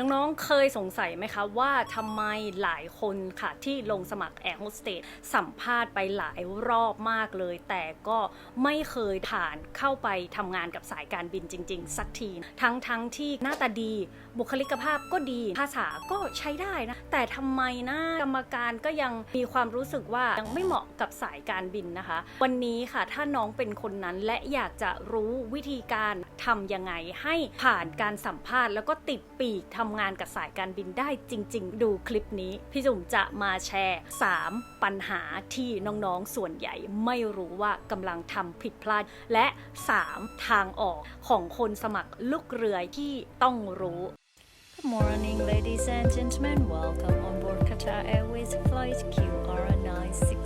น้องๆ เคยสงสัยไหมคะว่าทำไมหลายคนค่ะที่ลงสมัครแอร์โฮสเตสสัมภาษณ์ไปหลายรอบมากเลย แต่ก็ไม่เคยผ่านเข้าไปทำงานกับสายการบินจริง ๆ สักที ทั้งๆทที่หน้าตาดี บุคลิกภาพก็ดี ภาษาก็ใช้ได้นะ แต่ทำไมนะกรรมการก็ยังมีความรู้สึกว่ายังไม่เหมาะกับสายการบินนะคะ วันนี้ค่ะถ้าน้องเป็นคนนั้นและอยากจะรู้วิธีการทำยังไงให้ผ่านการสัมภาษณ์ แล้วก็ติดปีกทำำงานกับสายการบินได้จริง ๆ ดูคลิปนี้ พี่จุ๋มจะมาแชร์ 3 ปัญหาที่น้องๆส่วนใหญ่ไม่รู้ว่ากำลังทำผิดพลาด และ 3 ทางออกของคนสมัครลูกเรือที่ต้องรู้ Good morning, ladies and gentlemen. Welcome on board Qatar Airways flight QR96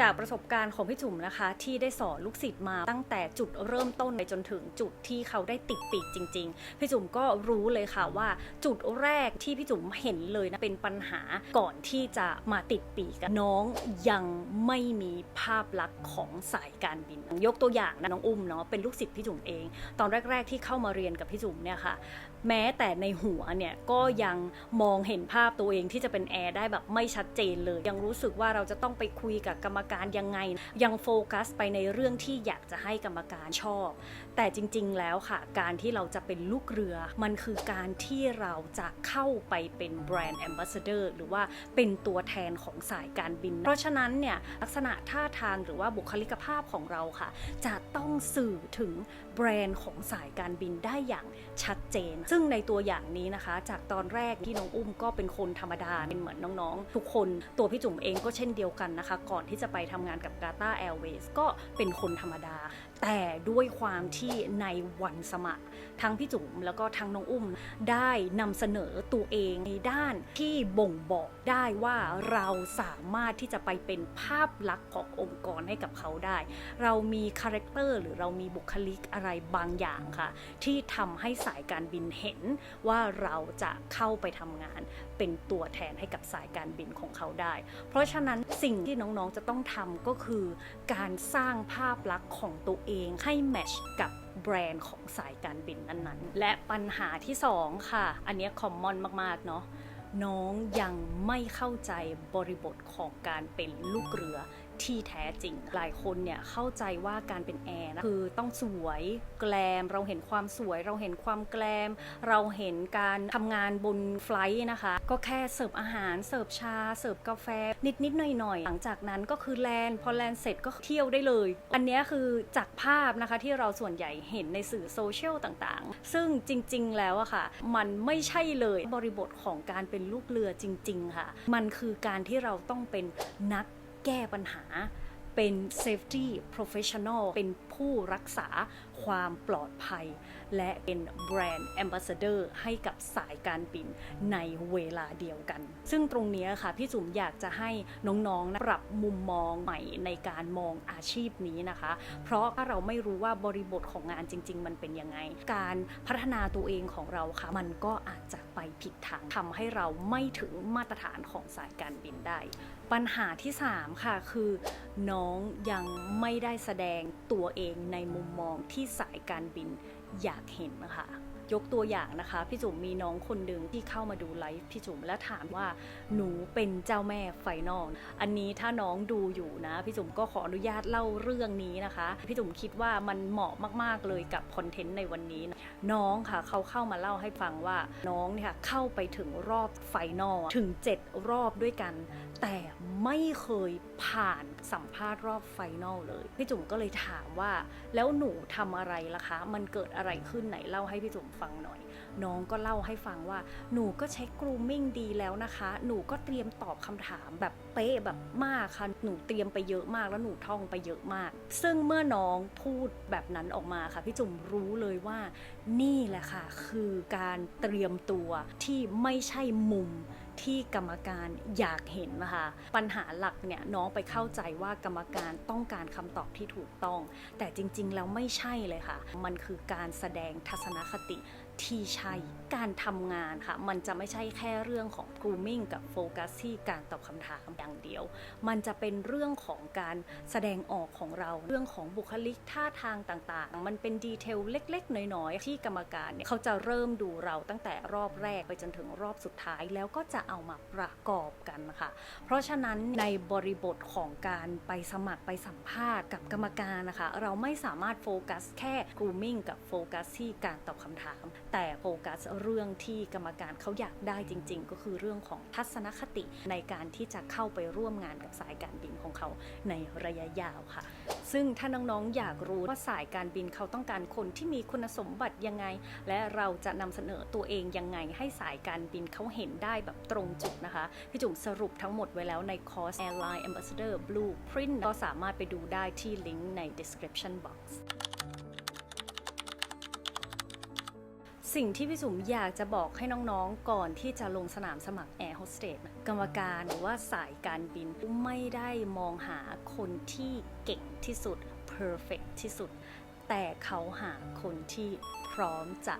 จากประสบการณ์ของพี่จุ๋มนะคะ ที่ได้สอนลูกศิษย์มาตั้งแต่จุดเริ่มต้นไปจนถึงจุดที่เขาได้ติดปีกจริง ๆ พี่จุ๋มก็รู้เลยค่ะว่า จุดแรกที่พี่จุ๋มเห็นเลยนะเป็นปัญหาก่อนที่จะมาติดปีกน้องยังไม่มีภาพลักษณ์ของสายการบิน ยกตัวอย่างนะน้องอุ้มเนาะเป็นลูกศิษย์พี่จุ๋มเอง ตอนแรก ๆ ที่เข้ามาเรียนกับพี่จุ๋มเนี่ยค่ะ แม้แต่ในหัวเนี่ยก็ยังมองเห็นภาพตัวเองที่จะเป็นแอร์ได้แบบไม่ชัดเจนเลย ยังรู้สึกว่าเราจะต้องไปคุยกับกรรมการยังไง ยังโฟกัสไปในเรื่องที่อยากจะให้กรรมการชอบ แต่จริง ๆ แล้วค่ะ การที่เราจะเป็นลูกเรือ มันคือการที่เราจะเข้าไปเป็นแบรนด์แอมบาสเดอร์หรือว่าเป็นตัวแทนของสายการบิน เพราะฉะนั้นเนี่ยลักษณะท่าทางหรือว่าบุคลิกภาพของเราค่ะ จะต้องสื่อถึงแบรนด์ของสายการบินได้อย่างชัดเจน ซึ่งในตัวอย่างนี้นะคะ จากตอนแรกที่น้องอุ้มก็เป็นคนธรรมดาเป็นเหมือนน้องๆ ทุกคนตัวพี่จุ๋มเองก็เช่นเดียวกันนะคะ ก่อนที่จะไปทำงานกับ Qatar Airways ก็เป็นคนธรรมดา แต่ด้วยความที่ในวันสมัคร ทั้งพี่จุ๋มแล้วก็ทั้งน้องอุ้มได้นำเสนอตัวเองในด้านที่บ่งบอกได้ว่าเราสามารถที่จะไปเป็นภาพลักษณ์ขององค์กรให้กับเขาได้ เรามีคาแรคเตอร์หรือเรามีบุคลิกอะไรบางอย่างค่ะ ที่ทำให้สายการบินเห็นว่าเราจะเข้าไปทำงาน เป็นตัวแทนให้กับสายการบินของเขาได้ เพราะฉะนั้นสิ่งที่น้องๆจะต้องทำก็คือการสร้างภาพลักษณ์ของตัวเองให้แมชกับแบรนด์ของสายการบินนั้นๆ และปัญหาที่สองค่ะ อันนี้คอมมอนมาก ๆ เนาะน้องยังไม่เข้าใจบริบทของการเป็นลูกเรือ ที่แท้จริง หลายคนเนี่ยเข้าใจว่าการเป็นแอร์นะคือต้องสวยแกลม เราเห็นความสวย เราเห็นความแกลม เราเห็นการทำงานบนไฟล์นะคะ ก็แค่เสิร์ฟอาหารเสิร์ฟชา เสิร์ฟกาแฟ นิดๆหน่อยๆ หลังจากนั้นก็คือแลนด์พอแลนด์เสร็จก็เที่ยวได้เลย อันนี้คือจากภาพนะคะที่เราส่วนใหญ่เห็นในสื่อโซเชียลต่างๆ ซึ่งจริงๆแล้วอะค่ะ มันไม่ใช่เลยบริบทของการเป็นลูกเรือจริง ๆ ค่ะ มันคือการที่เราต้องเป็นนัก แก้ปัญหาเป็น safety professional เป็นผู้รักษา ความปลอดภัย และเป็นแบรนด์ ambassador ให้กับสายการบินในเวลาเดียวกัน ซึ่งตรงนี้ค่ะพี่จุ๋มอยากจะให้น้องๆ ปรับมุมมองใหม่ในการมองอาชีพนี้นะคะ เพราะถ้าเราไม่รู้ว่าบริบทของงานจริง ๆ มันเป็นยังไง การพัฒนาตัวเองของเราค่ะ มันก็อาจจะไปผิดทางทำให้เราไม่ถึงมาตรฐานของสายการบินได้ ปัญหาที่ 3 ค่ะคือ น้องยังไม่ได้แสดงตัวเองในมุมมองที่สายการบินอยากเห็นนะคะยกตัวอย่างนะคะ พี่จุ๋มมีน้องคนหนึ่งที่เข้ามาดูไลฟ์พี่จุ๋มและถามว่าหนูเป็นเจ้าแม่ไฟนอลอันนี้ถ้าน้องดูอยู่นะ พี่จุ๋มก็ขออนุญาตเล่าเรื่องนี้นะคะ พี่จุ๋มคิดว่ามันเหมาะมากๆเลยกับคอนเทนต์ในวันนี้ น้องค่ะเขาเข้ามาเล่าให้ฟังว่าน้องเนี่ยเข้าไปถึงรอบไฟนอลถึง 7 รอบด้วยกันแต่ ไม่เคยผ่านสัมภาษณ์รอบไฟนอลเลย พี่จุ๋มก็เลยถามว่า แล้วหนูทำอะไรล่ะคะ มันเกิดอะไรขึ้นไหนเล่าให้พี่จุ๋มฟังหน่อย น้องก็เล่าให้ฟังว่า หนูก็เช็คกรูมมิ่งดีแล้วนะคะ หนูก็เตรียมตอบคำถามแบบเป๊ะแบบมากค่ะ หนูเตรียมไปเยอะมากแล้วหนูท่องไปเยอะมาก ซึ่งเมื่อน้องพูดแบบนั้นออกมาค่ะ พี่จุ๋มรู้เลยว่านี่แหละค่ะ คือการเตรียมตัวที่ไม่ใช่มุมที่กรรมการอยากเห็นนะคะปัญหาหลักเนี่ยน้องไปเข้าใจว่ากรรมการต้องการคำตอบที่ถูกต้อง แต่จริงๆแล้วไม่ใช่เลยค่ะ มันคือการแสดงทัศนคติ ที่ใช่การทำงานค่ะ มันจะไม่ใช่แค่เรื่องของ grooming กับโฟกัสที่การตอบคำถามอย่างเดียว มันจะเป็นเรื่องของการแสดงออกของเรา เรื่องของบุคลิกท่าทางต่างๆ มันเป็นดีเทลเล็ก ๆ น้อย ๆ ที่กรรมการเนี่ยเขาจะเริ่มดูเราตั้งแต่รอบแรกไปจนถึงรอบสุดท้าย แล้วก็จะเอามาประกอบกันนะคะ เพราะฉะนั้นในบริบทของการไปสมัครไปสัมภาษณ์กับกรรมการนะคะ เราไม่สามารถโฟกัสแค่ grooming กับโฟกัสที่การตอบคำถามแต่โฟกัสเรื่องที่กรรมการเขาอยากได้จริง ๆ ก็คือเรื่องของทัศนคติในการที่จะเข้าไปร่วมงานกับสายการบินของเขาในระยะยาวค่ะ ซึ่งถ้าน้องๆอยากรู้ว่าสายการบินเขาต้องการคนที่มีคุณสมบัติยังไง และเราจะนำเสนอตัวเองยังไงให้สายการบินเขาเห็นได้แบบตรงจุดนะคะพี่จุ๋มสรุปทั้งหมดไว้แล้วในคอร์ส Airline Ambassador Blueprint ก็สามารถไปดูได้ที่ลิงก์ใน description box สิ่งที่พี่สุมอยากจะบอกให้น้องๆ ก่อนที่จะลงสนามสมัครแอร์โฮสเตสกรรมการหรือว่าสายการบินไม่ได้มองหาคนที่เก่งที่สุด perfect ที่สุด แต่เขาหาคนที่พร้อมจะ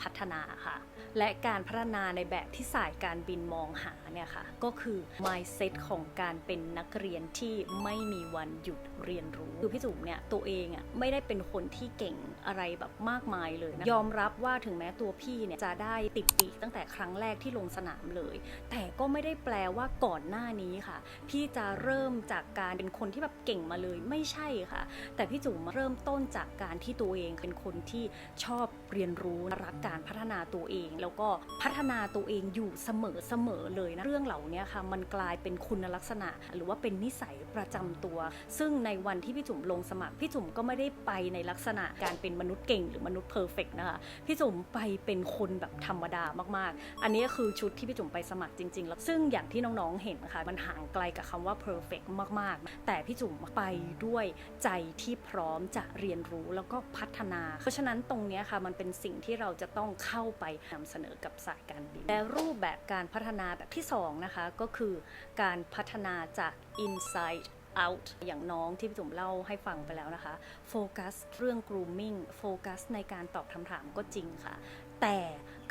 พัฒนาค่ะ และการพัฒนาในแบบที่สายการบินมองหาเนี่ยค่ะก็คือ mindset ของการเป็นนักเรียนที่ไม่มีวันหยุดเรียนรู้คือพี่จุ๋มเนี่ยตัวเองอะไม่ได้เป็นคนที่เก่งอะไรแบบมากมายเลยนะยอมรับว่าถึงแม้ตัวพี่เนี่ยจะได้ติดปีกตั้งแต่ครั้งแรกที่ลงสนามเลย แต่ก็ไม่ได้แปลว่าก่อนหน้านี้ค่ะ พี่จะเริ่มจากการเป็นคนที่แบบเก่งมาเลยไม่ใช่ค่ะ แต่พี่จุ๋มเริ่มต้นจากการที่ตัวเองเป็นคนที่ชอบเรียนรู้รักการพัฒนาตัวเองแล้วก็พัฒนาตัวเองอยู่เสมอเสมอเลยนะ เรื่องเหล่านี้ค่ะ มันกลายเป็นคุณลักษณะ หรือว่าเป็นนิสัยประจำตัว ซึ่งในวันที่พี่จุ๋มลงสมัคร พี่จุ๋มก็ไม่ได้ไปในลักษณะการเป็นมนุษย์เก่งหรือมนุษย์เพอร์เฟกนะคะ พี่จุ๋มไปเป็นคนแบบธรรมดามากๆ อันนี้คือชุดที่พี่จุ๋มไปสมัครจริงๆ แล้ว ซึ่งอย่างที่น้องๆเห็นค่ะ มันห่างไกลกับคำว่า perfect มากๆ แต่พี่จุ๋มไปด้วยใจที่พร้อมจะเรียนรู้แล้วก็พัฒนา เพราะฉะนั้นตรงนี้ค่ะมันเป็นสิ่งที่เราจะต้องเข้าไปนำเสนอกับสายการบิน และรูปแบบการพัฒนาแบบที่สองนะคะ ก็คือการพัฒนาจาก inside out อย่างน้องที่พี่จุ๋มเล่าให้ฟังไปแล้วนะคะ โฟกัสเรื่อง grooming โฟกัสในการตอบคำถามก็จริงค่ะ แต่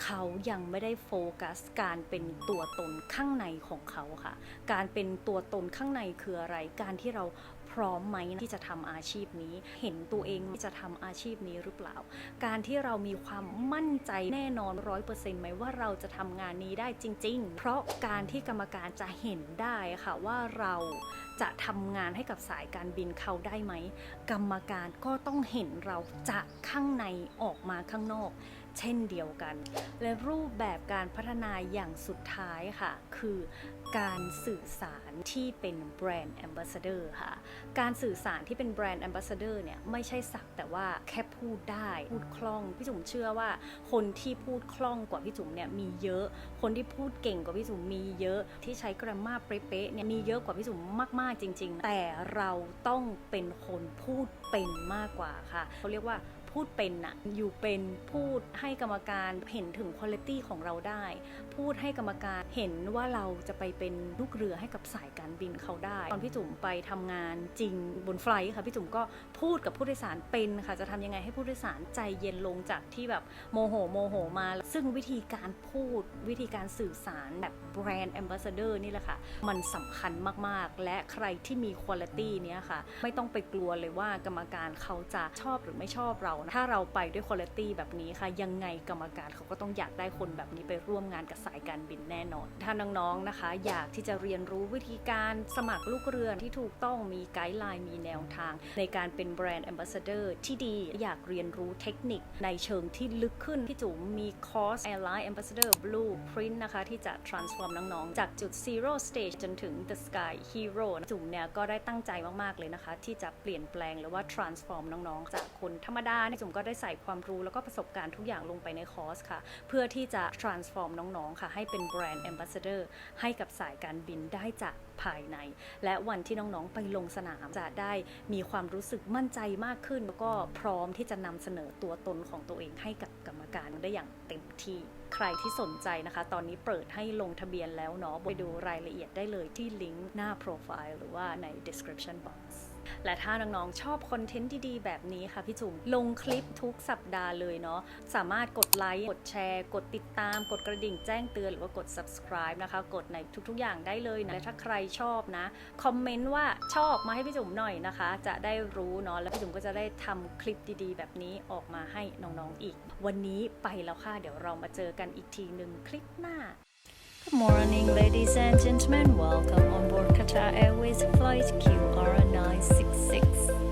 เขายังไม่ได้โฟกัสการเป็นตัวตนข้างในของเขาค่ะ การเป็นตัวตนข้างในคืออะไร การที่เราพร้อมไหมที่จะทำอาชีพนี้ เห็นตัวเองที่จะทำอาชีพนี้หรือเปล่า การที่เรามีความมั่นใจแน่นอนร้อยเปอร์เซ็นต์ไหมว่าเราจะทำงานนี้ได้จริง ๆ เพราะการที่กรรมการจะเห็นได้ค่ะว่าเราจะทำงานให้กับสายการบินเขาได้ไหม กรรมการก็ต้องเห็นเราจากข้างในออกมาข้างนอก เช่นเดียวกัน และรูปแบบการพัฒนาอย่างสุดท้ายค่ะ คือการสื่อสารที่เป็นแบรนด์แอมบาสเดอร์ค่ะ การสื่อสารที่เป็นแบรนด์แอมบาสเดอร์เนี่ยไม่ใช่สักแต่ว่าแค่พูดได้พูดคล่อง พี่จุ๋มเชื่อว่า คนที่พูดคล่องกว่าพี่จุ๋มเนี่ยมีเยอะ คนที่พูดเก่งกว่าพี่จุ๋มมีเยอะ ที่ใช้กรามาเป๊ะๆเนี่ยมีเยอะกว่าพี่จุ๋มมากๆจริง ๆ แต่เราต้องเป็นคนพูดเป็นมากกว่าค่ะเขาเรียกว่า พูดเป็นน่ะอยู่เป็นพูดให้กรรมการเห็นถึงคุณภาพของเราได้ พูดให้กรรมการเห็นว่าเราจะไปเป็นลูกเรือให้กับสายการบินเขาได้ ตอนพี่จุ๋มไปทำงานจริงบนไฟล์ค่ะพี่จุ๋มก็พูดกับผู้โดยสารเป็นค่ะ จะทำยังไงให้ผู้โดยสารใจเย็นลงจากที่แบบโมโหโมโหมา ซึ่งวิธีการพูดวิธีการสื่อสารแบบแบรนด์แอมบาสเดอร์นี่แหละค่ะ มันสำคัญมากๆ และใครที่มีคุณภาพเนี้ยค่ะ ไม่ต้องไปกลัวเลยว่ากรรมการเขาจะชอบหรือไม่ชอบเราถ้าเราไปด้วยคุณภาพแบบนี้ค่ะ ยังไงกรรมการเขาก็ต้องอยากได้คนแบบนี้ไปร่วมงานกับสายการบินแน่นอน ถ้าน้องๆนะคะ อยากที่จะเรียนรู้วิธีการสมัครลูกเรือที่ถูกต้องมีไกด์ไลน์มีแนวทาง ในการเป็นแบรนด์แอมบาสเดอร์ที่ดีอยากเรียนรู้เทคนิคในเชิงที่ลึกขึ้น พี่จุ๋มมีคอร์ส Airline Ambassador Blueprint นะคะที่จะ transform น้องๆ จากจุด zero stage จนถึง the sky hero จุ๋มเนี่ยก็ได้ตั้งใจมากๆเลยนะคะ ที่จะเปลี่ยนแปลงหรือว่า transform น้องๆ จากคนธรรมดาเนี่ยจุ๋มก็ได้ใส่ความรู้แล้วก็ประสบการณ์ทุกอย่างลงไปในคอร์สค่ะ เพื่อที่จะ transform น้อง ๆ ค่ะ ให้เป็น brand ambassador ให้กับสายการบินได้จากภายใน และวันที่น้อง ๆ ไปลงสนามจะได้มีความรู้สึกมั่นใจมากขึ้น แล้วก็พร้อมที่จะนำเสนอตัวตนของตัวเองให้กับกรรมการได้อย่างเต็มที่ ใครที่สนใจนะคะ ตอนนี้เปิดให้ลงทะเบียนแล้วเนาะไปดูรายละเอียดได้เลยที่ลิงก์หน้าโปรไฟล์หรือว่าใน description box และถ้าน้องๆชอบคอนเทนต์ดีๆ แบบนี้ค่ะพี่จุ๋มลงคลิปทุกสัปดาห์เลยเนาะสามารถกดไลค์กดแชร์ กดติดตาม กดกระดิ่งแจ้งเตือนหรือว่ากด subscribe นะคะ กดในทุกๆ อย่างได้เลยนะและถ้าใครชอบนะคอมเมนต์ว่าชอบมาให้พี่จุ๋มหน่อยนะคะ จะได้รู้เนาะแล้วพี่จุ๋มก็จะได้ทำคลิปดีๆ แบบนี้ออกมาให้น้องๆอีก วันนี้ไปแล้วค่ะเดี๋ยวเรามาเจอกันอีกทีหนึ่งคลิปหน้า Good morning, ladies and gentlemen. Welcome on board Qatar Airways Flight QR967.